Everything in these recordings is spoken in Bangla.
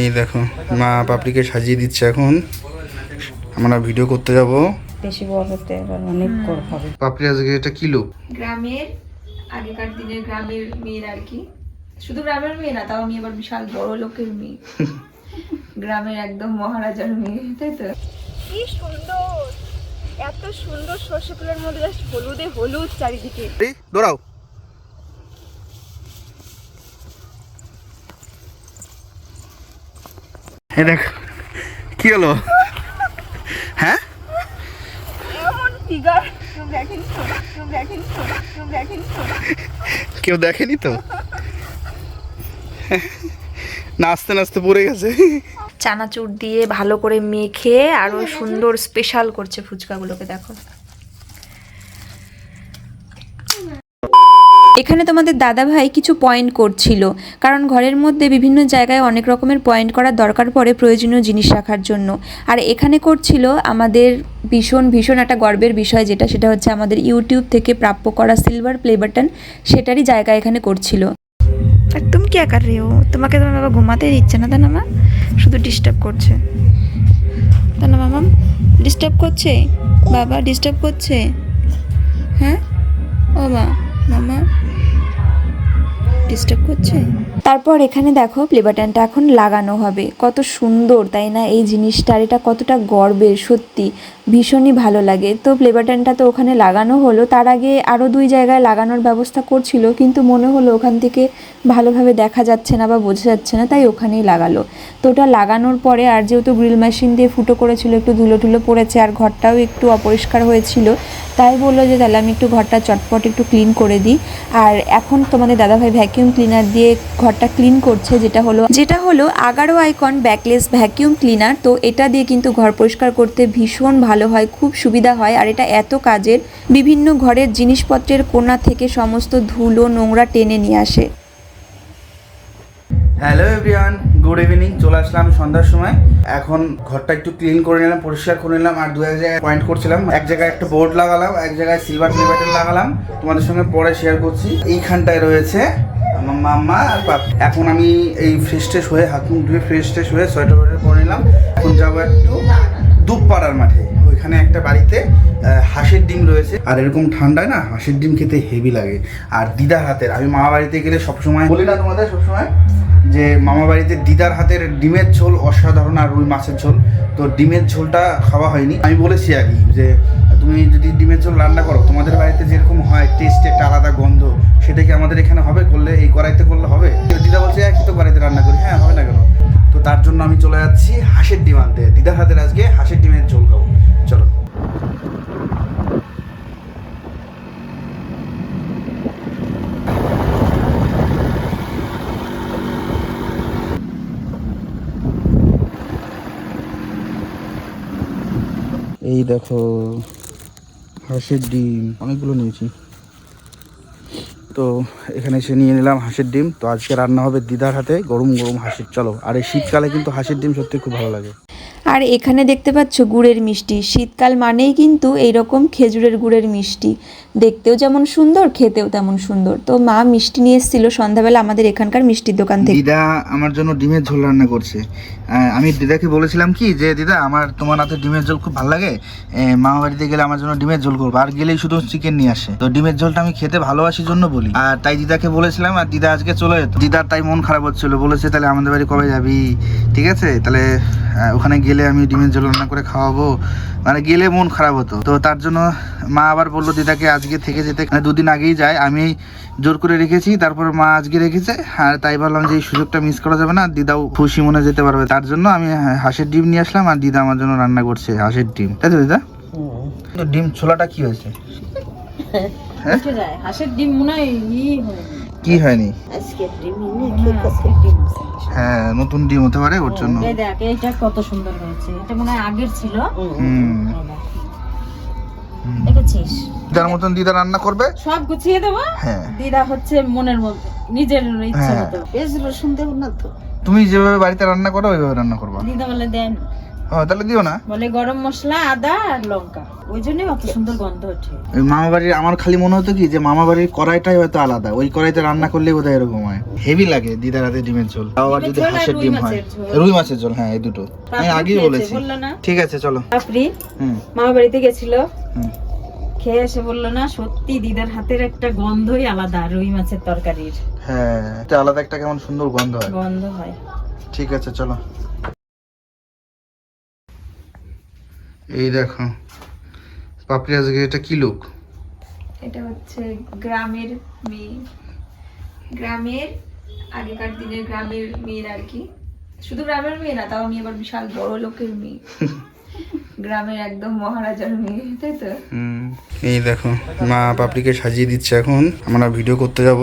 এই দেখো মা পাপড়িকে সাজিয়ে দিচ্ছে এখন। আমরা ভিডিও করতে যাব। বেশি বড় হতে এবার অনেক বড় হবে। পাপড়ি আজকে এটা কিলো গ্রামের আগেকার দিনের গ্রামের মেয়ের আর কি। শুধু গ্রামের মেয়ে না তাও আমি এবার বিশাল বড় লোকের মেয়ে। গ্রামের একদম মহারাজার মেয়ে তাই তো? কি সুন্দর! এত সুন্দর সর্ষে ফুলের মধ্যে জাস্ট হলুদে হলুদ চারিদিকে। দৌড়াও। এই দেখ কি হলো? হ্যাঁ? কেউ দেখেনি তো? নাচতে নাচতে পড়ে গেছে। চানাচুর দিয়ে ভালো করে মেখে আরও সুন্দর স্পেশাল করছে ফুচকাগুলোকে দেখো। এখানে তোমাদের দাদা ভাই কিছু পয়েন্ট করছিল। কারণ ঘরের মধ্যে বিভিন্ন জায়গায় অনেক রকমের পয়েন্ট করার দরকার পড়ে প্রয়োজনীয় জিনিস রাখার জন্য। আর এখানে করছিল আমাদের ভীষণ ভীষণ একটা গর্বের বিষয় যেটা, সেটা হচ্ছে আমাদের ইউটিউব থেকে প্রাপ্য করা সিলভার প্লে বাটন সেটারই জায়গা এখানে করছিল। আর তুমি কি কর রে? ও তোমাকে তোমার বাবা ঘুমাতে দিচ্ছে না, তাই না, মা? শুধু ডিস্টার্ব করছে। তাই না মামা ডিস্টার্ব করছে? বাবা ডিস্টার্ব করছে? হ্যাঁ? ও মা মামা ডিস্টার্ব করছে? তারপর এখানে দেখো প্লে বাটনটা এখন লাগানো হবে। কত সুন্দর, তাই না? এই জিনিসটা এটা কতটা গর্বের, সত্যি। ভীষণই ভালো লাগে। তো প্লে বাটনটা তো ওখানে লাগানো হলো। তার আগে আরও দুই জায়গায় লাগানোর ব্যবস্থা করছিল, কিন্তু মনে হলো ওখান থেকে ভালোভাবে দেখা যাচ্ছে না বা বোঝা যাচ্ছে না, তাই ওখানেই লাগালো। তো ওটা লাগানোর পরে, আর যেহেতু গ্রিল মেশিন দিয়ে ফুটো করেছিল, একটু ধুলো টুলো পড়েছে, আর ঘরটাও একটু অপরিষ্কার হয়েছিল, তাই বলল যে তাহলে আমি একটু ঘরটা চটপট একটু ক্লিন করে দিই। আর এখন তোমাদের দাদাভাই ভ্যাকিউম ক্লিনার দিয়ে ঘরটা ক্লিন করছে, যেটা হলো যেটা হলো Agaro icon bagless vacuum cleaner তো এটা দিয়ে কিন্তু ঘর পরিষ্কার করতে ভীষণ ভালো হয়, খুব সুবিধা হয়। আর এটা এত কাজের, বিভিন্ন ঘরের জিনিসপত্রের কোনা থেকে সমস্ত ধুলো নোংরা টেনে নিয়ে আসে। হ্যালো এভরিওয়ান গুড ইভিনিং চলে আসলাম সন্ধ্যার সময়। এখন ঘরটা একটু ক্লিন করে নিলাম, পরিষ্কার করে নিলাম, আর দু এক জায়গায় পয়েন্ট করছিলাম। এক জায়গায় একটা বোর্ড লাগালাম, এক জায়গায় সিলভার প্লেবাটন লাগালাম। তোমাদের সঙ্গে পরে শেয়ার করছি। এইখানটায় রয়েছে আমার মাম্মা আর পাপ। এখন আমি এই ফ্রেশ ট্রেশ হয়ে, হাত মুখ ধুয়ে ফ্রেশ ট্রেশ হয়ে সোয়েটার ওয়েটার পরে নিলাম। এখন যাব একটু দুপপাড়ার মাঠে। ওইখানে একটা বাড়িতে হাঁসের ডিম রয়েছে। আর এরকম ঠান্ডায় না, হাঁসের ডিম খেতে হেভি লাগে। আর দিদা হাতের, আমি মামা বাড়িতে গেলে সবসময় বলি না তোমাদের, সবসময় যে মামা বাড়িতে দিদার হাতের ডিমের ঝোল অসাধারণ আর রুই মাছের ঝোল। তো ডিমের ঝোলটা খাওয়া হয়নি। আমি বলেছি আগে যে, তুমি যদি ডিমের ঝোল রান্না করো, তোমাদের বাড়িতে যেরকম হয় টেস্ট একটা আলাদা গন্ধ, সেটা কি আমাদের এখানে হবে? করলে, এই কড়াইতে করলে হবে? দিদা বলছে একই তো কড়াইতে রান্না করি। হ্যাঁ হবে না কেন? তো তার জন্য আমি চলে যাচ্ছি হাঁসের ডিম আনতে। দিদার হাতের আজকে হাঁসের ডিমের ঝোল খাব চলো এই দেখো, হাঁসের ডিম, অনেকগুলো নিয়েছি। তো এখানে এসে নিয়ে নিলাম হাঁসের ডিম। তো আজকে রান্না হবে দিদার হাতে গরম গরম হাঁসের। চলো, আর এই শীতকালে কিন্তু হাঁসের ডিম সত্যি খুব ভালো লাগে। আর এখানে দেখতে পাচ্ছ গুড়ের মিষ্টি। শীতকাল মানেই কিন্তু এইরকম খেজুরের গুড়ের মিষ্টি। দেখতেও যেমন সুন্দর, খেতেও তেমন সুন্দর। তো মা মিষ্টি নিয়ে এসেছিল সন্ধ্যাবেলা আমাদের এখানকার মিষ্টির দোকান থেকে। দিদা আমার জন্য ডিমের ঝোল রান্না করছে। আমি দিদাকে বলেছিলাম কি যে, দিদা, আমার তোমার হাতে ডিমের ঝোল খুব ভালো লাগে। মামা বাড়িতে গেলে আমার জন্য ডিমের ঝোল করব। আর গেলেই শুধু চিকেন নিয়ে আসে। তো ডিমের ঝোলটা আমি খেতে ভালোবাসি জন্য বলি। আর তাই দিদাকে বলেছিলাম, আর দিদা আজকে চলে যেত। দিদার তাই মন খারাপ হচ্ছিল। বলেছে, তাহলে আমাদের বাড়ি কবে যাবি? ঠিক আছে? তাহলে ওখানে গেলে আমি ডিমের ঝোল রান্না করে খাওয়াবো। মানে গেলে মন খারাপ হতো। তো তার জন্য মা আবার বলল দিদাকে আজকে থেকে যেতে মানে দুদিন আগেই যায়। আমি জোর করে রেখেছি তারপর মা আজকে রেখেছে। আর তাই ভাবলাম যে এই সুযোগটা মিস করা যাবে না দিদাও খুশি মনে যেতে পারবে। তার জন্য আমি হাঁসের ডিম নিয়ে আসলাম আর দিদা আমার জন্য রান্না করছে হাঁসের ডিম। তাই তো দিদা? তো ডিম ছোলাটা কি হয়েছে? উঠে হাঁসের ডিম মনে হয় কি হয়নি? আজকের ডিম হ্যাঁ নতুন ডিম হতে পারে ওর জন্য। এই দেখ এইটা কত সুন্দর হয়েছে। এটা মনে হয় আগের ছিল। হুম। দেখেছিস? দিদার মতন দিদা রান্না করবে? সব গুছিয়ে দেবো? হ্যাঁ। দিদা হচ্ছে মনের মধ্যে নিজের ইচ্ছা হ্যাঁ। মতো। দেবো না তো? তুমি যেভাবে বাড়িতে রান্না করো ওইভাবে রান্না করবা। দিদা বলে দেন। তাহলে দিও না। বলে গরম মশলা আদা আর লঙ্কা। ওই অত সুন্দর গন্ধ ওঠে। ওই মামা বাড়ির আমার খালি মনে হতো কি যে মামা বাড়ির কড়াইটাই হয়তো আলাদা। ওই কড়াইতে রান্না করলে বোধহয় এরকম হয়। হেভি লাগে দিদার হাতে ডিমের ঝোল। আবার যদি হাঁসের ডিম হয়। রুই মাছের ঝোল হ্যাঁ এই দুটো। আমি আগেই বলেছি। ঠিক আছে চলো। হুম। মামা বাড়িতে গেছিল। খেয়ে এসে বলল না সত্যি দিদার হাতের একটা গন্ধই আলাদা রুই মাছের তরকারির। হ্যাঁ এটা আলাদা একটা কেমন সুন্দর গন্ধ হয়। গন্ধ হয়। ঠিক আছে চলো। এই দেখো। পাপড়ি আজকে এটা কি লোক? এটা হচ্ছে গ্রামের মেয়ে। গ্রামের আগেকার দিনের গ্রামের মেয়ের আর কি। শুধু গ্রামের মেয়ে না তাও আমি আবার বিশাল বড় লোকের মেয়ে। গ্রামের একদম মহারাজার মেয়ে তাই তো? এই দেখো মা পাপড়িকে সাজিয়ে দিচ্ছে এখন। আমরা ভিডিও করতে যাব।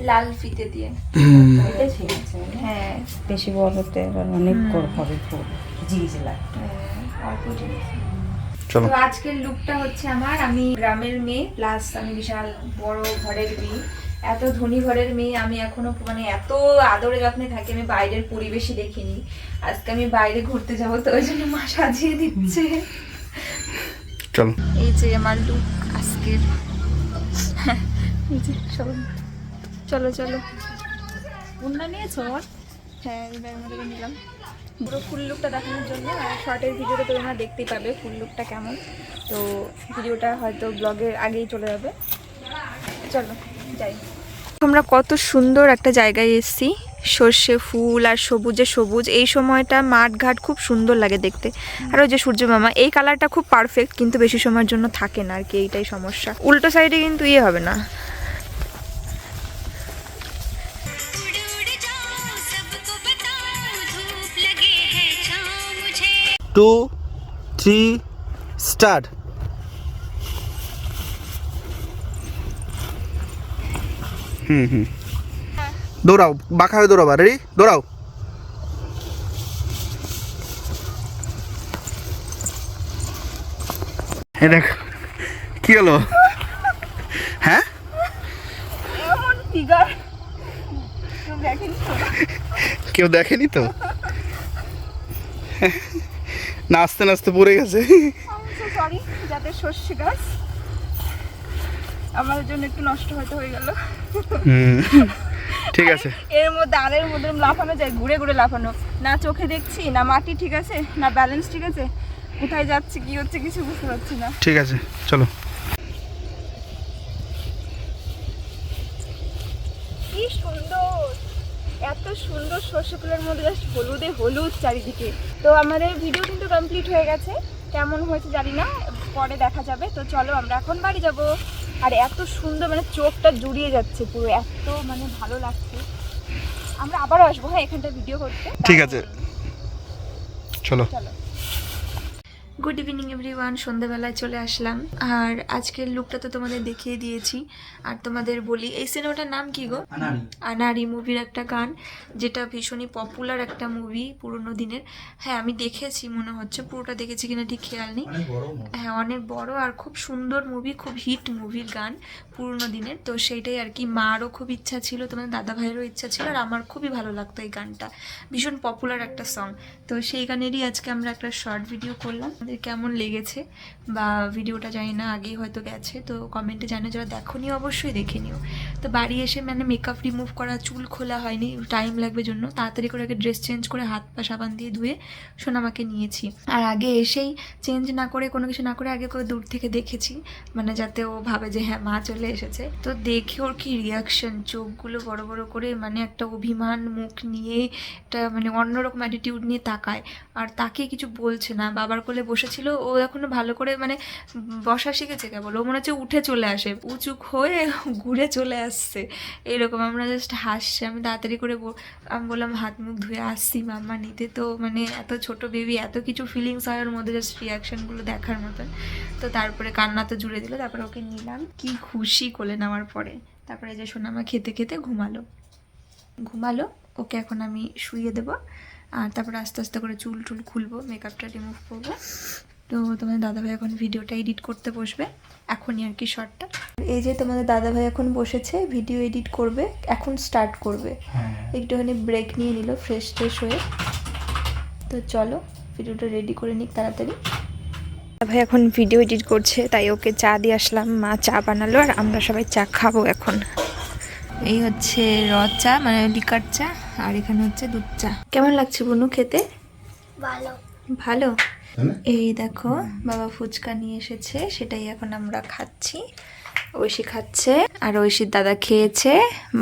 লাল ফিতে দিয়ে। হ্যাঁ। বেশি বড় হতে অনেক হবে ফুল জিজিলা হ্যাঁ, অল্প জিনিস। চলো। তো আজকের লুকটা হচ্ছে আমার। আমি গ্রামের মেয়ে প্লাস আমি বিশাল বড় ঘরের মেয়ে। এত ধনী ঘরের মেয়ে আমি এখনও মানে এত আদরে যত্নে থাকি আমি বাইরের পরিবেশই দেখিনি। আজকে আমি বাইরে ঘুরতে যাব তো ওই জন্য মা সাজিয়ে দিচ্ছে। চলো। এই যে আমার লুক আজকের। এই যে চলো। চলো কোনটা নিয়েছো? হ্যাঁ ব্যাগের মধ্যে নিলাম। পুরো ফুল লুকটা দেখানোর জন্য, আর শর্টের ভিডিওটা তোমরা দেখতেই পাবে ফুল লুকটা কেমন। তো ভিডিওটা হয়তো ব্লগের আগেই চলে যাবে। চলো, যাই। আমরা কত সুন্দর একটা জায়গায় এসেছি। সর্ষে ফুল আর সবুজে সবুজ, এই সময়টা মাঠ ঘাট খুব সুন্দর লাগে দেখতে। আর ওই যে সূর্য মামা, এই কালারটা খুব পারফেক্ট কিন্তু বেশি সময়ের জন্য থাকে না আর কি, এইটাই সমস্যা। উল্টো সাইডে কিন্তু ইয়ে হবে না। Two three start. হুম হুম। দৌড়াও বাঁকা হয়ে দৌড়াবা রেডি দৌড়াও। দেখ কি হলো? হ্যাঁ? কেউ দেখেনি তো? নাচতে নাচতে পড়ে গেছে। সরি যাদের শস্য গাছ আমাদের জন্য একটু নষ্ট হয়তো হয়ে গেল। ঠিক আছে। এর মধ্যে আলের মধ্যে লাফানো যায় ঘুরে ঘুরে লাফানো। না চোখে দেখছি না মাটি ঠিক আছে না ব্যালেন্স ঠিক আছে। কোথায় যাচ্ছে কি হচ্ছে কিছু বুঝতে পারছি না। ঠিক আছে চলো কি সুন্দর এত সুন্দর সর্ষে ফুলের মধ্যে জাস্ট হলুদে হলুদ চারিদিকে। তো আমাদের ভিডিও কিন্তু কমপ্লিট হয়ে গেছে। কেমন হয়েছে জানি না পরে দেখা যাবে। তো চলো আমরা এখন বাড়ি যাব। আর এত সুন্দর মানে চোখটা জুড়িয়ে যাচ্ছে পুরো এত মানে ভালো লাগছে। আমরা আবার আসব হ্যাঁ এখানটা ভিডিও করতে। ঠিক আছে। চলো। চলো। গুড ইভিনিং এভরিওয়ান সন্ধ্যাবেলায় চলে আসলাম। আর আজকের লুকটা তো তোমাদের দেখিয়ে দিয়েছি। আর তোমাদের বলি এই সিনেমাটার নাম কি গো? আনারি মুভির একটা গান যেটা ভীষণই পপুলার একটা মুভি পুরোনো দিনের। হ্যাঁ আমি দেখেছি মনে হচ্ছে। পুরোটা দেখেছি কিনা ঠিক খেয়াল নেই। হ্যাঁ অনেক বড় আর খুব সুন্দর মুভি খুব হিট মুভির গান পুরোনো দিনের। তো সেইটাই আর কি। মারও খুব ইচ্ছা ছিল তোমাদের দাদা ভাইয়েরও ইচ্ছা ছিল আর আমার খুবই ভালো লাগতো এই গানটা। ভীষণ পপুলার একটা সং তো সেই গানেরই আজকে আমরা একটা শর্ট ভিডিও করলাম। আমাদের কেমন লেগেছে বা ভিডিওটা জানি না, আগেই হয়তো গেছে, তো কমেন্টে জানো যারা দেখোনি অবশ্যই দেখে নিও। তো বাড়ি এসে মানে মেকআপ রিমুভ করা, চুল খোলা হয়নি টাইম লাগবে জন্য, তাড়াতাড়ি করে আগে ড্রেস চেঞ্জ করে হাত পা সাবান দিয়ে ধুয়ে সোনামাকে নিয়েছি। আর আগে এসেই চেঞ্জ না করে, কোনো কিছু না করে আগে করে দূর থেকে দেখেছি মানে যাতে ও ভাবে যে হ্যাঁ মা চলে এসেছে। তো দেখে ওর কি রিয়াকশন চোখগুলো বড় বড় করে মানে একটা অভিমান, মুখ নিয়ে একটা মানে অন্যরকম অ্যাটিটিউড নিয়ে তাকায়। আর তাকে কিছু বলছে না। বাবার কোলে বসেছিল। ও এখনও ভালো করে মানে বসা শিখেছে কেবল। ও মনে হচ্ছে উঠে চলে আসে। উঁচুক হয়ে ঘুরে চলে আসছে। এরকম আমরা জাস্ট হাসছি। আমি তাড়াতাড়ি করে আমি বললাম, হাত মুখ ধুয়ে আসছি মাম্মা, নিতে তো মানে এত ছোট বেবি এত কিছু ফিলিংস হয় ওর মধ্যে জাস্ট রিয়াকশনগুলো দেখার মতন। তো তারপরে কান্না তো জুড়ে দিল। তারপরে ওকে নিলাম। কি খুশি কোলে নেওয়ার পরে। তারপরে যে সোনামা খেতে খেতে ঘুমালো। ঘুমালো। ওকে এখন আমি শুইয়ে দেবো। আর তারপরে আস্তে আস্তে করে চুল টুল খুলবো মেকআপটা রিমুভ করব। তো তোমাদের দাদাভাই এখন ভিডিওটা এডিট করতে বসবে এখনই আর কি শর্টটা এই যে তোমাদের দাদাভাই এখন বসেছে ভিডিও এডিট করবে এখন স্টার্ট করবে। একটুখানি ব্রেক নিয়ে নিল ফ্রেশ ট্রেশ হয়ে। তো চলো ভিডিওটা রেডি করে নিক তাড়াতাড়ি। ভাই এখন ভিডিও এডিট করছে তাই ওকে চা দিয়ে আসলাম মা চা বানালো আর আমরা সবাই চা খাব এখন। এই হচ্ছে র চা মানে লিকার চা আর এখানে হচ্ছে দুধ চা। কেমন লাগছে বনু খেতে? ভালো। ভালো? এই দেখো বাবা ফুচকা নিয়ে এসেছে সেটাই এখন আমরা খাচ্ছি। ঐশী খাচ্ছে আর ঐশীর দাদা খেয়েছে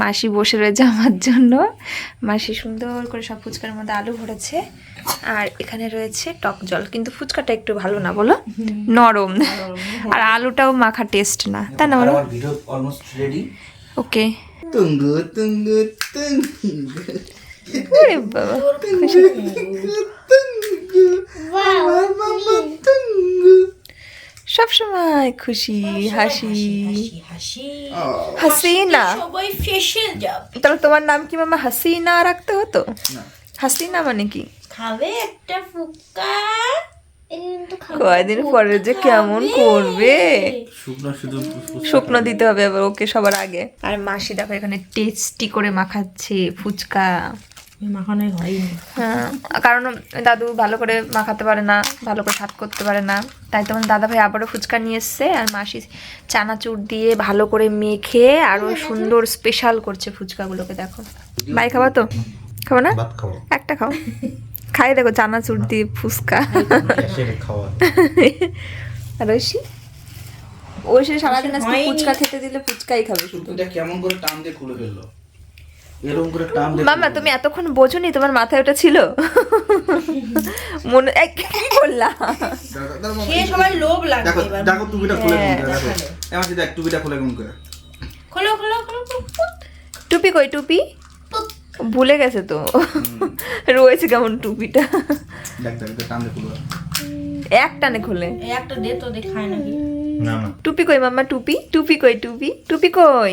মাসি বসে রয়েছে আমার জন্য। মাসি সুন্দর করে সব ফুচকার মধ্যে আলু ভরেছে আর এখানে রয়েছে টক জল। কিন্তু ফুচকাটা একটু ভালো না বলো? নরম। আর আলুটাও মাখা টেস্ট না তাই না বলো? আমার ভিডিও অলমোস্ট রেডি ওকে তুঙ্গু তুঙ্গু তুঙ্গু আরে বাবা সব সময় খুশি হাসি হাসিনা তাহলে তোমার নাম কি মামা হাসিনা রাখতে হতো হাসিনা মানে কি খাবে একটা খাবে কয়দিন পরে যে কেমন করবে? শুকনো দিতে হবে আবার ওকে সবার আগে। আর মাসি দেখো এখানে টেস্টি করে মাখাচ্ছে ফুচকা। হয়নি। হ্যাঁ কারণ দাদু ভালো করে মাখাতে পারে না ভালো করে স্বাদ করতে পারে না। তাই তোমার দাদা ভাই আবারও ফুচকা নিয়ে এসছে আর মাসি চানাচুর দিয়ে ভালো করে মেখে আরও সুন্দর স্পেশাল করছে ফুচকাগুলোকে দেখো। ভাই খাবা তো? খাব না? একটা খাও। খাই দেখো চানাচুর দিয়ে ফুচকা। আর ঐশী? ঐশী সারাদিন আজকে ফুচকা খেতে দিলে ফুচকাই খাবে শুধু। এটা কেমন করে টান দিয়ে খুলে ফেলল। এরকম করে টান মামা তুমি এতক্ষণ বোঝোনি তোমার মাথায় ওটা ছিল? মনে এই, কি বললা? খেয়ে সবাই লোভ লাগবে দেখো দেখো টুপিটা খুলে হ্যাঁ, করে দেখো। এমন দেখ টুপিটা খুলে করে। খোলো খোলো খোলো খোলো। টুপি কই টুপি? ভুলে গেছে তো। রয়েছে কেমন টুপিটা? এক টানে খুলে। এই একটা দে তো দেখায় নাকি? না না। টুপি কই মামা টুপি? টুপি কই টুপি? টুপি কই?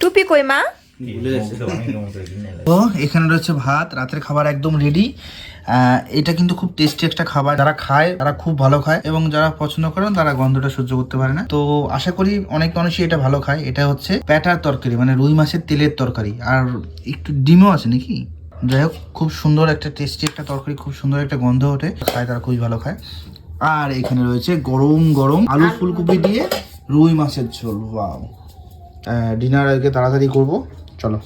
টুপি কই মা? ও তো এখানে রয়েছে ভাত রাতের খাবার একদম রেডি এটা কিন্তু খুব টেস্টি একটা খাবার। যারা খায়, তারা খুব ভালো খায় এবং যারা পছন্দ করেন তারা গন্ধটা সহ্য করতে পারে না। তো আশা করি অনেক মানুষই এটা ভালো খায়। এটা হচ্ছে প্যাটার তরকারি মানে রুই মাছের তেলের তরকারি। আর একটু ডিমও আছে নাকি? যাই হোক, খুব সুন্দর একটা টেস্টি একটা তরকারি, খুব সুন্দর একটা গন্ধ ওঠে। খায়, তারা খুবই ভালো খায়। আর এখানে রয়েছে গরম গরম আলু ফুলকপি দিয়ে রুই মাছের ঝোল। ওয়াও ডিনার আজকে তাড়াতাড়ি করব। চলো।